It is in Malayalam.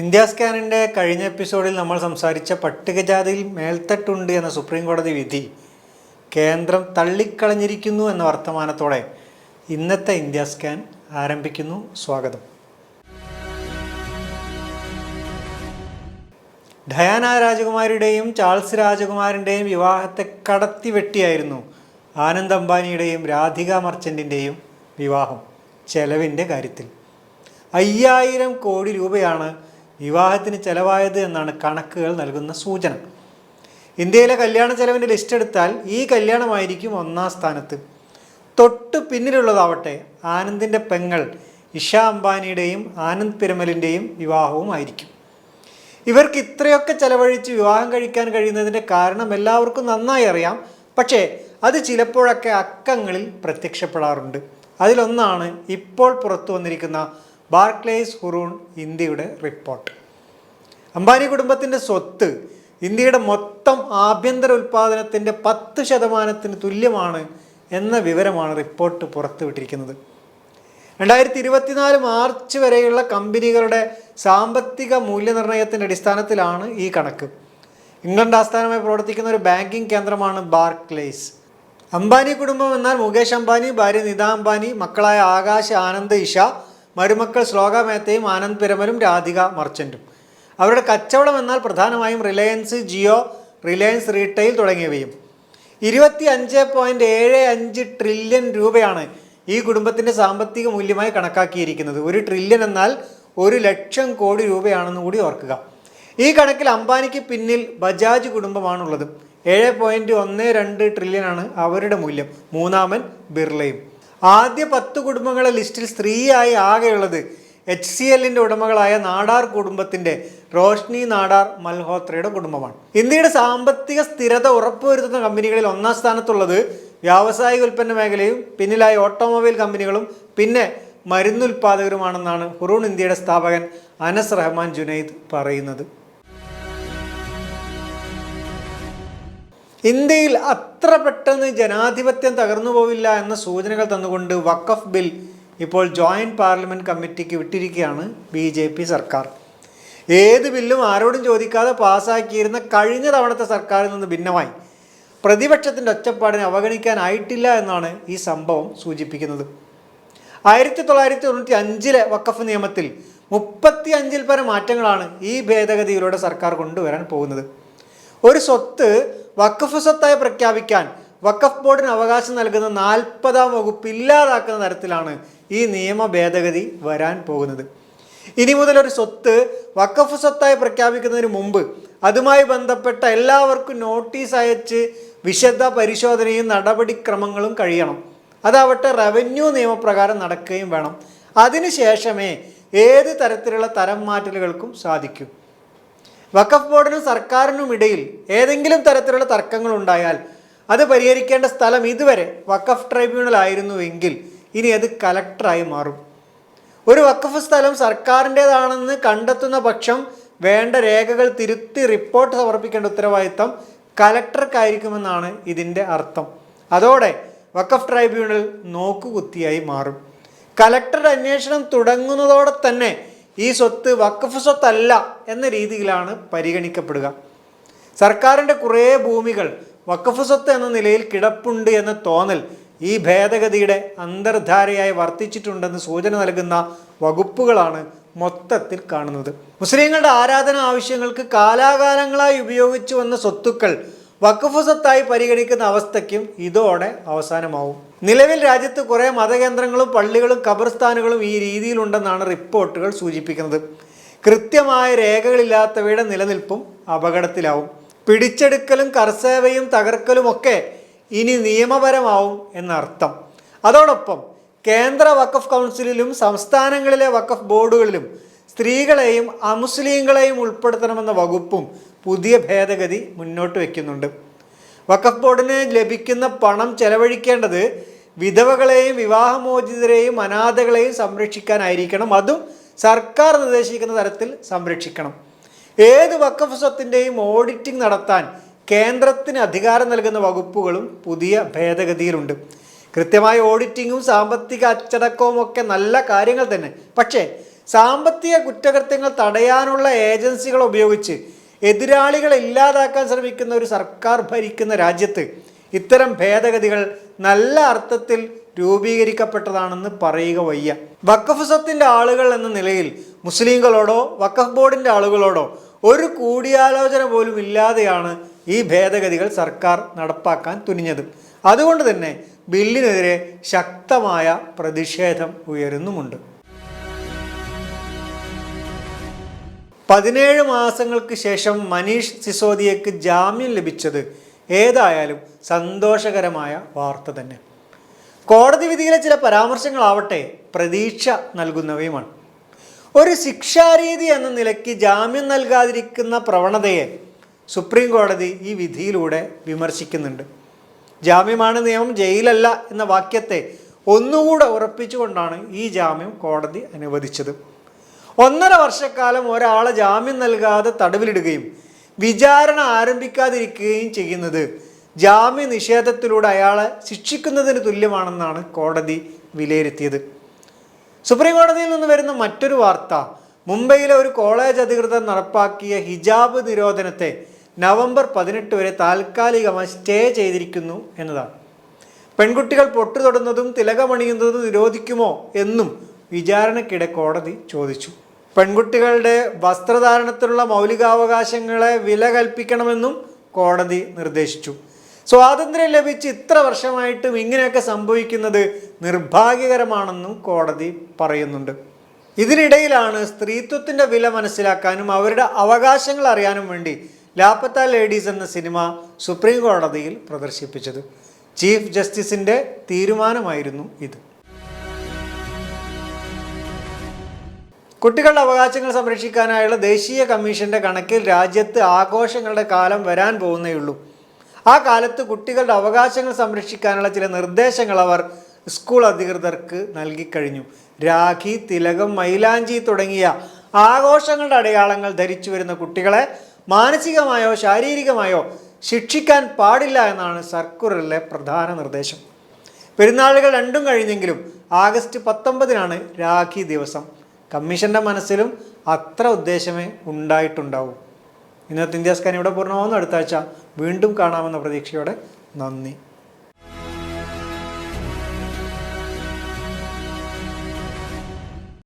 ഇന്ത്യ സ്കാനിന്റെ കഴിഞ്ഞ എപ്പിസോഡിൽ നമ്മൾ സംസാരിച്ച പട്ടികജാതിയിൽ മേൽത്തട്ടുണ്ട് എന്ന സുപ്രീം കോടതി വിധി കേന്ദ്രം തള്ളിക്കളഞ്ഞിരിക്കുന്നു എന്ന വർത്തമാനത്തോടെ ഇന്നത്തെ ഇന്ത്യ സ്കാൻ ആരംഭിക്കുന്നു. സ്വാഗതം. ഡയാന രാജകുമാരിയുടെയും ചാൾസ് രാജകുമാരന്റെയും വിവാഹത്തെ കടത്തി വെട്ടിയായിരുന്നു ആനന്ദ് അംബാനിയുടെയും രാധിക മർച്ചന്റിന്റെയും വിവാഹം. ചെലവിന്റെ കാര്യത്തിൽ അയ്യായിരം കോടി രൂപയാണ് വിവാഹത്തിന് ചെലവായത് എന്നാണ് കണക്കുകൾ നൽകുന്ന സൂചന. ഇന്ത്യയിലെ കല്യാണ ചെലവിന്റെ ലിസ്റ്റ് എടുത്താൽ ഈ കല്യാണമായിരിക്കും ഒന്നാം സ്ഥാനത്ത്. തൊട്ട് പിന്നിലുള്ളതാവട്ടെ ആനന്ദിന്റെ പെങ്ങൾ ഇഷ അംബാനിയുടെയും ആനന്ദ് പിരമലിന്റെയും വിവാഹവും ആയിരിക്കും ഇവർക്ക് ഇത്രയൊക്കെ ചെലവഴിച്ച് വിവാഹം കഴിക്കാൻ കഴിയുന്നതിന്റെ കാരണം എല്ലാവർക്കും നന്നായി അറിയാം. പക്ഷേ അത് ചിലപ്പോഴൊക്കെ അക്കങ്ങളിൽ പ്രത്യക്ഷപ്പെടാറുണ്ട്. അതിലൊന്നാണ് ഇപ്പോൾ പുറത്തു വന്നിരിക്കുന്ന ബാർക്ലേസ് ഹുറൂൺ ഇന്ത്യയുടെ റിപ്പോർട്ട് അംബാനി കുടുംബത്തിന്റെ സ്വത്ത് ഇന്ത്യയുടെ മൊത്തം ആഭ്യന്തര ഉൽപ്പാദനത്തിന്റെ പത്ത് ശതമാനത്തിന് തുല്യമാണ് എന്ന വിവരമാണ് റിപ്പോർട്ട് പുറത്തുവിട്ടിരിക്കുന്നത്. രണ്ടായിരത്തി ഇരുപത്തിനാല് മാർച്ച് വരെയുള്ള കമ്പനികളുടെ സാമ്പത്തിക മൂല്യനിർണയത്തിന്റെ അടിസ്ഥാനത്തിലാണ് ഈ കണക്ക്. ഇംഗ്ലണ്ട് ആസ്ഥാനമായി പ്രവർത്തിക്കുന്ന ഒരു ബാങ്കിംഗ് കേന്ദ്രമാണ് ബാർക്ലേസ്. അംബാനി കുടുംബം എന്നാൽ മുകേഷ് അംബാനി ഭാര്യ നിത അംബാനി മക്കളായ ആകാശ് ആനന്ദ് ഇഷ മരുമക്കൾ ശ്ലോക മേത്തയും ആനന്ദ് പിരമലും രാധിക മർച്ചന്റും അവരുടെ കച്ചവടം എന്നാൽ പ്രധാനമായും റിലയൻസ് ജിയോ റിലയൻസ് റീറ്റെയിൽ തുടങ്ങിയവയും. ഇരുപത്തി അഞ്ച് പോയിന്റ് ഏഴ് അഞ്ച് ട്രില്യൺ രൂപയാണ് ഈ കുടുംബത്തിന്റെ സാമ്പത്തിക മൂല്യമായി കണക്കാക്കിയിരിക്കുന്നത്. ഒരു ട്രില്യൺ എന്നാൽ ഒരു ലക്ഷം കോടി രൂപയാണെന്ന് കൂടി ഓർക്കുക. ഈ കണക്കിൽ അംബാനിക്ക് പിന്നിൽ ബജാജ് കുടുംബമാണുള്ളത്. ഏഴ് പോയിന്റ് ഒന്ന് രണ്ട് ട്രില്യനാണ് അവരുടെ മൂല്യം. മൂന്നാമൻ ബിർളയും. ആദ്യ പത്ത് കുടുംബങ്ങളെ ലിസ്റ്റിൽ സ്ത്രീയായി ആകെയുള്ളത് എച്ച് സി എല്ലിന്റെ ഉടമകളായ നാടാർ കുടുംബത്തിന്റെ റോഷ്നി നാടാർ മൽഹോത്രയുടെ കുടുംബമാണ്. ഇന്ത്യയുടെ സാമ്പത്തിക സ്ഥിരത ഉറപ്പുവരുത്തുന്ന കമ്പനികളിൽ ഒന്നാം സ്ഥാനത്തുള്ളത് വ്യാവസായിക ഉൽപ്പന്ന മേഖലയും പിന്നിലായി ഓട്ടോമൊബൈൽ കമ്പനികളും പിന്നെ മരുന്നുൽപാദകരുമാണെന്നാണ് ഹുറൂൺ ഇന്ത്യയുടെ സ്ഥാപകൻ അനസ് റഹ്മാൻ ജുനൈദ് പറയുന്നത്. ഇന്ത്യയിൽ അത്ര പെട്ടെന്ന് ജനാധിപത്യം തകർന്നു പോവില്ല എന്ന സൂചനകൾ തന്നുകൊണ്ട് വഖഫ് ബിൽ ഇപ്പോൾ ജോയിന്റ് പാർലമെന്റ് കമ്മിറ്റിക്ക് വിട്ടിരിക്കുകയാണ് ബി ജെ പി സർക്കാർ. ഏത് ബില്ലും ആരോടും ചോദിക്കാതെ പാസ്സാക്കിയിരുന്ന കഴിഞ്ഞ തവണത്തെ സർക്കാരിൽ നിന്ന് ഭിന്നമായി. പ്രതിപക്ഷത്തിന്റെ ഒച്ചപ്പാടിനെ അവഗണിക്കാനായിട്ടില്ല എന്നാണ് ഈ സംഭവം സൂചിപ്പിക്കുന്നത്. ആയിരത്തി തൊള്ളായിരത്തി തൊണ്ണൂറ്റി അഞ്ചിലെ വഖഫ് നിയമത്തിൽ മുപ്പത്തി അഞ്ചിൽ പരം മാറ്റങ്ങളാണ് ഈ ഭേദഗതിയിലൂടെ സർക്കാർ കൊണ്ടുവരാൻ പോകുന്നത്. ഒരു സ്വത്ത് വഖഫ് സ്വത്തായി പ്രഖ്യാപിക്കാൻ വഖഫ് ബോർഡിന് അവകാശം നൽകുന്ന നാൽപ്പതാം വകുപ്പ് ഇല്ലാതാക്കുന്ന തരത്തിലാണ് ഈ നിയമ ഭേദഗതി വരാൻ പോകുന്നത്. ഇനി മുതൽ ഒരു സ്വത്ത് വഖഫ് സ്വത്തായി പ്രഖ്യാപിക്കുന്നതിന് മുമ്പ് അതുമായി ബന്ധപ്പെട്ട എല്ലാവർക്കും നോട്ടീസ് അയച്ച് വിശദ പരിശോധനയും നടപടിക്രമങ്ങളും കഴിയണം. അതാവട്ടെ റവന്യൂ നിയമപ്രകാരം നടക്കുകയും വേണം. അതിനുശേഷമേ ഏത് തരത്തിലുള്ള തരം മാറ്റലുകൾക്കും സാധിക്കൂ. വഖഫ് ബോർഡിനും സർക്കാരിനും ഇടയിൽ ഏതെങ്കിലും തരത്തിലുള്ള തർക്കങ്ങൾ ഉണ്ടായാൽ അത് പരിഹരിക്കേണ്ട സ്ഥലം ഇതുവരെ വഖഫ് ട്രൈബ്യൂണൽ ആയിരുന്നുവെങ്കിൽ ഇനി അത് കലക്ടറായി മാറും. ഒരു വഖഫ് സ്ഥലം സർക്കാരിന്റേതാണെന്ന് കണ്ടെത്തുന്ന പക്ഷം വേണ്ട രേഖകൾ തിരുത്തി റിപ്പോർട്ട് സമർപ്പിക്കേണ്ട ഉത്തരവാദിത്തം കലക്ടർക്കായിരിക്കുമെന്നാണ് ഇതിന്റെ അർത്ഥം. അതോടെ വഖഫ് ട്രൈബ്യൂണൽ നോക്കുകുത്തിയായി മാറും. കലക്ടറുടെ അന്വേഷണം തുടങ്ങുന്നതോടെ തന്നെ ഈ സ്വത്ത് വഖഫ് സ്വത്തല്ല എന്ന രീതിയിലാണ് പരിഗണിക്കപ്പെടുക. സർക്കാരിന്റെ കുറേ ഭൂമികൾ വഖഫ് സ്വത്ത് എന്ന നിലയിൽ കിടപ്പുണ്ട് എന്ന തോന്നൽ ഈ ഭേദഗതിയുടെ അന്തർധാരയായി വർത്തിച്ചിട്ടുണ്ടെന്ന് സൂചന നൽകുന്ന വകുപ്പുകളാണ് മൊത്തത്തിൽ കാണുന്നത്. മുസ്ലിങ്ങളുടെ ആരാധന ആവശ്യങ്ങൾക്ക് കാലാകാലങ്ങളായി ഉപയോഗിച്ചു വന്ന സ്വത്തുക്കൾ വഖഫ് സ്വത്തായി പരിഗണിക്കുന്ന അവസ്ഥയ്ക്കും ഇതോടെ അവസാനമാവും. നിലവിൽ രാജ്യത്ത് കുറേ മതകേന്ദ്രങ്ങളും പള്ളികളും ഖബർസ്ഥാനുകളും ഈ രീതിയിലുണ്ടെന്നാണ് റിപ്പോർട്ടുകൾ സൂചിപ്പിക്കുന്നത്. കൃത്യമായ രേഖകളില്ലാത്തവയുടെ നിലനിൽപ്പും അപകടത്തിലാവും. പിടിച്ചെടുക്കലും കർസേവയും തകർക്കലുമൊക്കെ ഇനി നിയമപരമാവും എന്നർത്ഥം. അതോടൊപ്പം കേന്ദ്ര വഖഫ് കൗൺസിലിലും സംസ്ഥാനങ്ങളിലെ വഖഫ് ബോർഡുകളിലും സ്ത്രീകളെയും അമുസ്ലിങ്ങളെയും ഉൾപ്പെടുത്തണമെന്ന വകുപ്പും പുതിയ ഭേദഗതി മുന്നോട്ട് വയ്ക്കുന്നുണ്ട് വഖഫ് ബോർഡിന് ലഭിക്കുന്ന പണം ചെലവഴിക്കേണ്ടത് വിധവകളെയും വിവാഹമോചിതരെയും അനാഥകളെയും സംരക്ഷിക്കാനായിരിക്കണം. അതും സർക്കാർ നിർദ്ദേശിക്കുന്ന തരത്തിൽ സംരക്ഷിക്കണം. ഏത് വഖഫ് സ്വത്തിന്റെയും ഓഡിറ്റിംഗ് നടത്താൻ കേന്ദ്രത്തിന് അധികാരം നൽകുന്ന വകുപ്പുകളും പുതിയ ഭേദഗതിയിലുണ്ട്. കൃത്യമായ ഓഡിറ്റിങ്ങും സാമ്പത്തിക അച്ചടക്കവും ഒക്കെ നല്ല കാര്യങ്ങൾ തന്നെ. പക്ഷേ സാമ്പത്തിക കുറ്റകൃത്യങ്ങൾ തടയാനുള്ള ഏജൻസികൾ ഉപയോഗിച്ച് എതിരാളികളെ ഇല്ലാതാക്കാൻ ശ്രമിക്കുന്ന ഒരു സർക്കാർ ഭരിക്കുന്ന രാജ്യത്ത് ഇത്തരം ഭേദഗതികൾ നല്ല അർത്ഥത്തിൽ രൂപീകരിക്കപ്പെട്ടതാണെന്ന് പറയുക വയ്യ. വക്കഫ് സ്വത്തിന്റെ ആളുകൾ എന്ന നിലയിൽ മുസ്ലിങ്ങളോടോ വക്കഫ് ബോർഡിന്റെ ആളുകളോടോ ഒരു കൂടിയാലോചന പോലും ഇല്ലാതെയാണ് ഈ ഭേദഗതികൾ സർക്കാർ നടപ്പാക്കാൻ തുനിഞ്ഞത്. അതുകൊണ്ട് തന്നെ ബില്ലിനെതിരെ ശക്തമായ പ്രതിഷേധം ഉയരുന്നുമുണ്ട്. പതിനേഴ് മാസങ്ങൾക്ക് ശേഷം മനീഷ് സിസോദിയക്ക് ജാമ്യം ലഭിച്ചത് ഏതായാലും സന്തോഷകരമായ വാർത്ത തന്നെ. കോടതി വിധിയിലെ ചില പരാമർശങ്ങളാവട്ടെ പ്രതീക്ഷ നൽകുന്നവയുമാണ്. ഒരു ശിക്ഷാരീതി എന്ന നിലയ്ക്ക് ജാമ്യം നൽകാതിരിക്കുന്ന പ്രവണതയെ സുപ്രീം കോടതി ഈ വിധിയിലൂടെ വിമർശിക്കുന്നുണ്ട്. ജാമ്യമാണ് നിയമം ജയിലല്ല എന്ന വാക്യത്തെ ഒന്നുകൂടെ ഉറപ്പിച്ചുകൊണ്ടാണ് ഈ ജാമ്യം കോടതി അനുവദിച്ചത്. ഒന്നര വർഷക്കാലം ഒരാളെ ജാമ്യം നൽകാതെ തടവിലിടുകയും വിചാരണ ആരംഭിക്കാതിരിക്കുകയും ചെയ്യുന്നത്. ജാമ്യ നിഷേധത്തിലൂടെ അയാളെ ശിക്ഷിക്കുന്നതിന് തുല്യമാണെന്നാണ് കോടതി വിലയിരുത്തിയത്. സുപ്രീം കോടതിയിൽ നിന്ന് വരുന്ന മറ്റൊരു വാർത്ത മുംബൈയിലെ ഒരു കോളേജ് അധികൃതർ നടപ്പാക്കിയ ഹിജാബ് നിരോധനത്തെ നവംബർ പതിനെട്ട് വരെ താൽക്കാലികമായി സ്റ്റേ ചെയ്തിരിക്കുന്നു എന്നതാണ്. പെൺകുട്ടികൾ പൊട്ടു തൊടുന്നതും തിലകമണിയുന്നതും നിരോധിക്കുമോ എന്നും വിചാരണക്കിടെ കോടതി ചോദിച്ചു. പെൺകുട്ടികളുടെ വസ്ത്രധാരണത്തിലുള്ള മൗലികാവകാശങ്ങളെ വില കൽപ്പിക്കണമെന്നും കോടതി നിർദ്ദേശിച്ചു. സ്വാതന്ത്ര്യം ലഭിച്ച് ഇത്ര വർഷമായിട്ടും ഇങ്ങനെയൊക്കെ സംഭവിക്കുന്നത് നിർഭാഗ്യകരമാണെന്നും കോടതി പറയുന്നുണ്ട്. ഇതിനിടയിലാണ് സ്ത്രീത്വത്തിന്റെ വില മനസ്സിലാക്കാനും അവരുടെ അവകാശങ്ങൾ അറിയാനും വേണ്ടി ലാപ്പത്ത ലേഡീസ് എന്ന സിനിമ സുപ്രീം കോടതിയിൽ പ്രദർശിപ്പിച്ചത്. ചീഫ് ജസ്റ്റിസിന്റെ തീരുമാനമായിരുന്നു ഇത്. കുട്ടികളുടെ അവകാശങ്ങൾ സംരക്ഷിക്കാനായുള്ള ദേശീയ കമ്മീഷന്റെ കണക്കിൽ രാജ്യത്ത് ആഘോഷങ്ങളുടെ കാലം വരാൻ പോകുന്നേയുള്ളൂ. ആ കാലത്ത് കുട്ടികളുടെ അവകാശങ്ങൾ സംരക്ഷിക്കാനുള്ള ചില നിർദ്ദേശങ്ങൾ അവർ സ്കൂൾ അധികൃതർക്ക് നൽകിക്കഴിഞ്ഞു. രാഖി തിലകം മൈലാഞ്ചി തുടങ്ങിയ ആഘോഷങ്ങളുടെ അടയാളങ്ങൾ ധരിച്ചു വരുന്ന കുട്ടികളെ മാനസികമായോ ശാരീരികമായോ ശിക്ഷിക്കാൻ പാടില്ല എന്നാണ് സർക്കുലറിലെ പ്രധാന നിർദ്ദേശം. പെരുന്നാളുകൾ രണ്ടും കഴിഞ്ഞെങ്കിലും ആഗസ്റ്റ് പത്തൊമ്പതിനാണ് രാഖി ദിവസം. കമ്മീഷന്റെ മനസ്സിലും അത്ര ഉദ്ദേശമേ ഉണ്ടായിട്ടുണ്ടാവൂ. ഇന്നത്തെ ഇന്ത്യ സ്കാൻ ഇവിടെ പൂർണമാകുന്നു അടുത്ത ആഴ്ച വീണ്ടും കാണാമെന്ന പ്രതീക്ഷയോടെ നന്ദി.